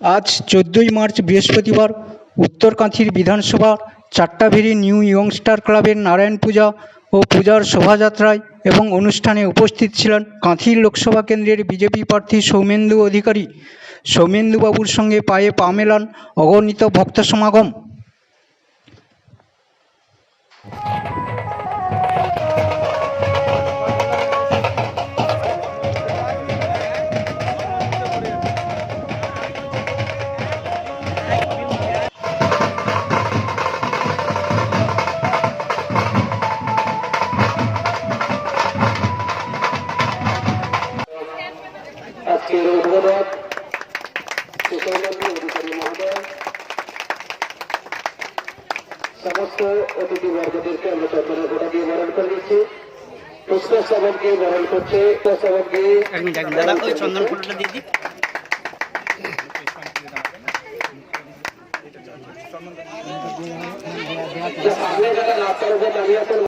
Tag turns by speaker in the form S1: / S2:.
S1: আজ চোদ্দোই মার্চ বৃহস্পতিবার উত্তর কাঁথির বিধানসভা চাট্টাভেরি নিউ ইয়ংস্টার ক্লাবের নারায়ণ পূজা ও পূজার শোভাযাত্রায় এবং অনুষ্ঠানে উপস্থিত ছিলেন কাঁথি লোকসভা কেন্দ্রের বিজেপি প্রার্থী সৌমেন্দু অধিকারী। সৌমেন্দুবাবুর সঙ্গে পায়ে পা মেলান অগণিত ভক্ত সমাগম।
S2: আজকের উদ্বোধক অধিকারী মহোদয় সমস্ত অতিথিবর্গদেরকে আমরা চন্দনের ফোটা দিয়ে বরণ করে দিচ্ছি পুষ্প শ্রবণকে বরণ করছে শ্রবণকে
S3: এক মিনিট এক মিনিট দাদা ওই চন্দন ফুলটা দিয়ে দিই
S2: সামনে যারা রাস্তার উপর দাঁড়িয়ে আছেন